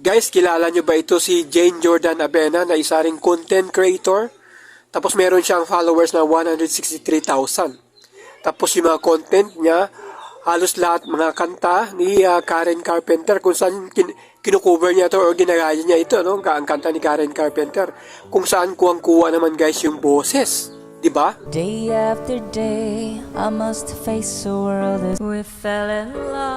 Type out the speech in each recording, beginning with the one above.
Guys, kilala nyo ba ito si Jane Jordan Abena na isa ring content creator? Tapos meron siyang followers na 163,000. Tapos yung mga content niya, halos lahat mga kanta ni ah, Karen Carpenter kung saan kin- kinukover niya to or ginagaya niya ito, no? ang kanta ni Karen Carpenter. Kung saan kuwang-kuwa naman guys yung boses. Di ba? Day after day, I must face a world as we fell in love.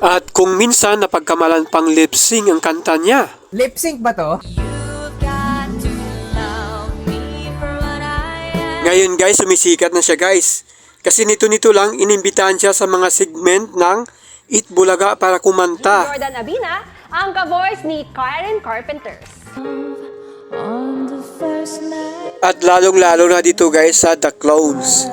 At kung minsan napagkamalan pang lip sync ang kanta niya, Lip sync ba to? Ngayon guys, sumisikat na siya guys. Kasi nito-nito lang, inimbitahan siya sa mga segment ng Eat Bulaga para kumanta. Jordan Abina, ang ka-voice ni Karen night, At lalong-lalo na dito guys sa The Clones.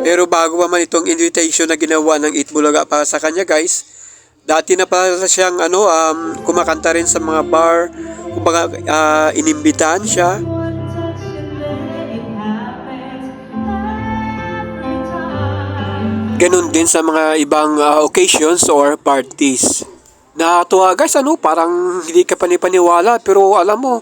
Pero bago pa man itong invitation na ginawa ng Eat Bulaga para sa kanya guys, dati na pala siyang ano, um, kumakanta rin sa mga bar, kumbaga ah, inimbitahan siya. Ganon din sa mga ibang ah, occasions or parties. Nakatuwa guys, ano, parang hindi ka panipaniwala pero alam mo,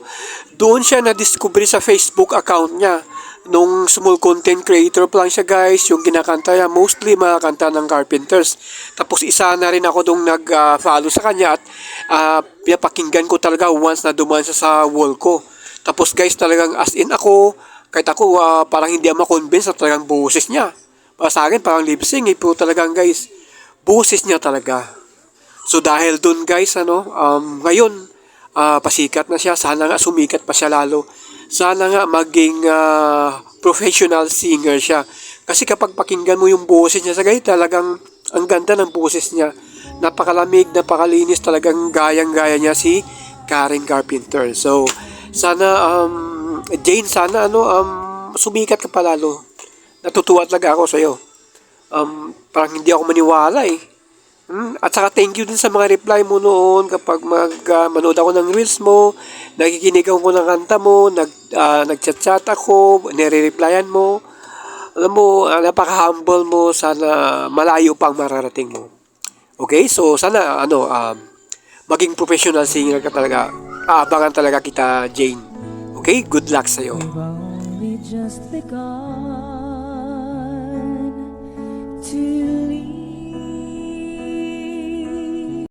doon siya na-discover sa Facebook account niya. Nung small content creator pa lang siya guys, yung kinakanta niya, mostly mga kanta ng Carpenters. Tapos isa na rin ako dong nag-follow sa kanya at uh, pinapakinggan ko talaga once na dumaan siya sa wall ko. Tapos guys, talagang as in ako, kahit ako ah, parang hindi ako makonvince sa talagang boses niya. Para sa akin, parang lip sync eh, pero talagang guys, boses niya talaga. So dahil dun guys, ano, um, ngayon, ah, pasikat na siya. Sana nga sumikat pa siya lalo. Sana nga maging ah, professional singer siya. Kasi kapag pakinggan mo yung boses niya sa guys, talagang ang ganda ng boses niya. Napakalamig, napakalinis, talagang gayang-gaya niya si Karen Carpenter. So, sana, um, Jane, sana, ano, um, sumikat ka pa lalo. Natutuwa talaga ako sa'yo. Um, parang hindi ako maniwala eh. Hmm, At saka thank you din sa mga reply mo noon kapag mag, ah, manood ako ng reels mo, nakikinig ako ng kanta mo, nag, ah, nag-chat-chat ako, nire-replyan mo. Alam mo, ah, napaka-humble mo, sana malayo pang mararating mo. Okay, so sana ano, um, maging professional singer ka talaga. Aabangan talaga kita, Jane. Okay, good luck sa'yo. We've only just begun.